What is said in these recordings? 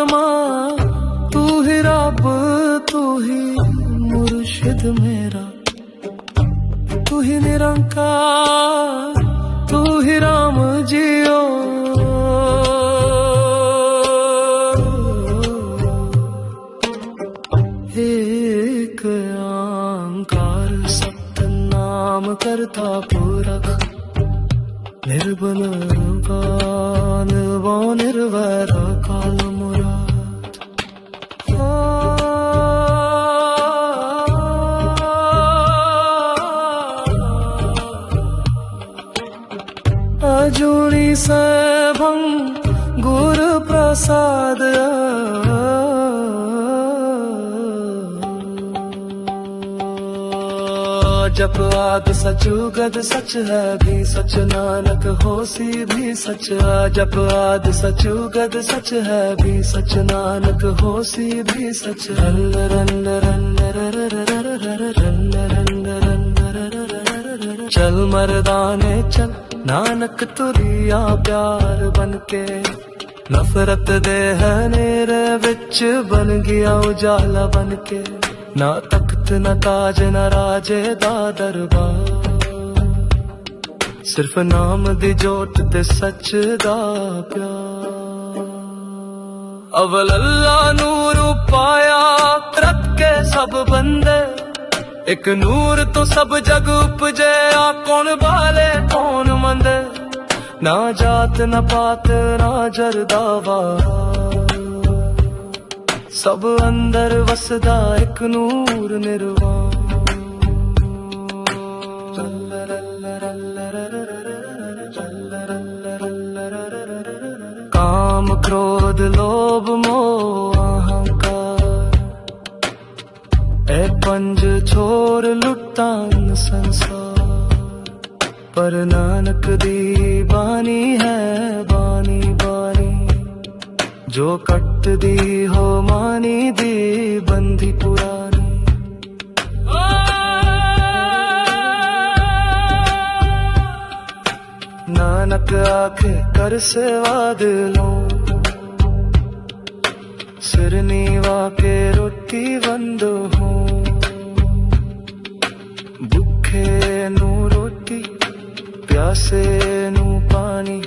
ਆਸਮਾਂ ਤੂੰ ਹੀ ਰੱਬ, ਤੂੰ ਹੀ ਮੁਰਸ਼ਿਦ ਮੇਰਾ। ਤੂੰ ਹੀ ਨਿਰੰਕਾਰ, ਤੂੰ ਹੀ ਰਾਮ ਜੀਓ ਏਕ ਆੰਕਾਰ ਸਤਨਾਮ ਕਰਤਾ ਪੁਰਖ निर्बल निर्वान निर्वर कालम अजूनी सैभं गुरुप्रसाद जप आद सचु गद सच है भी सच नानक होसी भी सच जप आद सचु गद सच है भी सच नानक होसी भी सच रन रन रन रर रर रर रन रन रन रर रर चल मर्दाने चल ਨਾਨਕ ਤੁਰਿਆ ਪਿਆਰ ਬਨ ਕੇ, ਨਫ਼ਰਤ ਦੇ ਹਨੇਰੇ ਵਿੱਚ ਬਨ ਗਿਆ ਉਜਾਲਾ ਬਨ ਕੇ। ਨਾ ਤਖਤ, ਨਾ ਤਾਜ, ਨਾ ਰਾਜੇ ਦਾ ਦਰਬਾਰ। ਸਿਰਫ ਨਾਮ ਦੀ ਜੋਤ ਤੇ ਸੱਚ ਦਾ ਪਿਆਰ। ਅਵਲ ਅੱਲਾ ਨੂਰ ਪਾਇਆ ਤਰੱਕੇ ਸਭ ਬੰਦੇ। ਇੱਕ ਨੂਰ ਤੋਂ ਸਭ ਜਗ ਉਪਜੇ, ਆ ਕੌਣ ਬਾਲੇ, ਕੌਣ ਮੰਦੇ? ਨਾ ਜਾਤ, ਨਾ ਪਾਤ, ਨਾ ਜਰਦਾਵਾ ਸਭ ਅੰਦਰ ਵਸਦਾ ਇੱਕ ਨੂਰ ਨਿਰਵਾਣ। ਕਾਮ, ਕ੍ਰੋਧ, ਲੋਭ ਛੋਰ ਲੁੱਟਾਂ ਸੰਸਾਰ। ਪਰ ਨਾਨਕ ਦੀ ਬਾਣੀ ਹੈ, ਬਾਣੀ ਬਾਣੀ। ਜੋ ਕੱਟਦੀ ਹੋ ਮਾਨੀ ਦੀ ਬੰਦੀ ਪੁਰਾਣੀ। ਨਾਨਕ ਆਖੇ, ਕਰ ਸੇਵਾ ਦਿਲੋਂ। ਸਿਰ ਨੀਵਾ ਕੇ ਰੋਟੀ ਵੰਦੋ ਹੋ। ਭੁੱਖੇ ਨੂੰ ਰੋਟੀ, ਪਿਆਸੇ ਨੂੰ ਪਾਣੀ,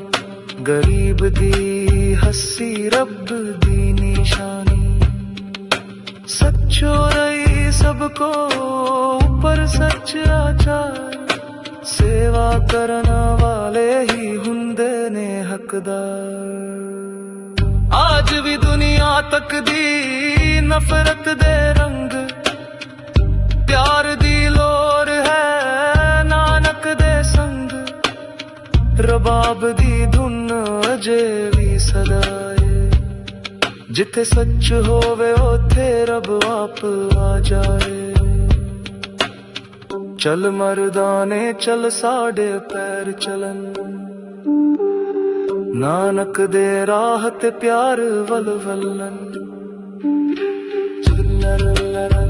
ਗਰੀਬ ਦੀ ਹੱਸੀ ਰੱਬ ਦੀ ਨਿਸ਼ਾਨੀ। ਸੱਚੋ ਰਹੀ ਸਭ ਕੋ ਉਪਰ ਸੱਚ ਆਚਾਰ, ਸੇਵਾ ਕਰਨ ਵਾਲੇ ਹੀ ਹੁੰਦੇ ਨੇ ਹੱਕਦਾਰ। ਅੱਜ ਵੀ ਦੁਨੀਆ ਤੱਕਦੀ ਨਫ਼ਰਤ ਦੇ ਰੰਗ ਰਬਾਬ ਦੀ ਧੁਨ ਅਜੇ ਵੀ ਸਦਾਏ। ਜਿੱਥੇ ਸੱਚ ਹੋਵੇ, ਉਥੇ ਰੱਬ ਆਪ ਆ ਜਾਏ। ਚਲ ਮਰਦਾਨੇ ਚਲ ਸਾਡੇ ਪੈਰ ਚਲਨ ਨਾਨਕ ਦੇ ਰਾਹ ਤੇ ਪਿਆਰ ਵਲ ਵਲਨ ਚੱਲ ਰ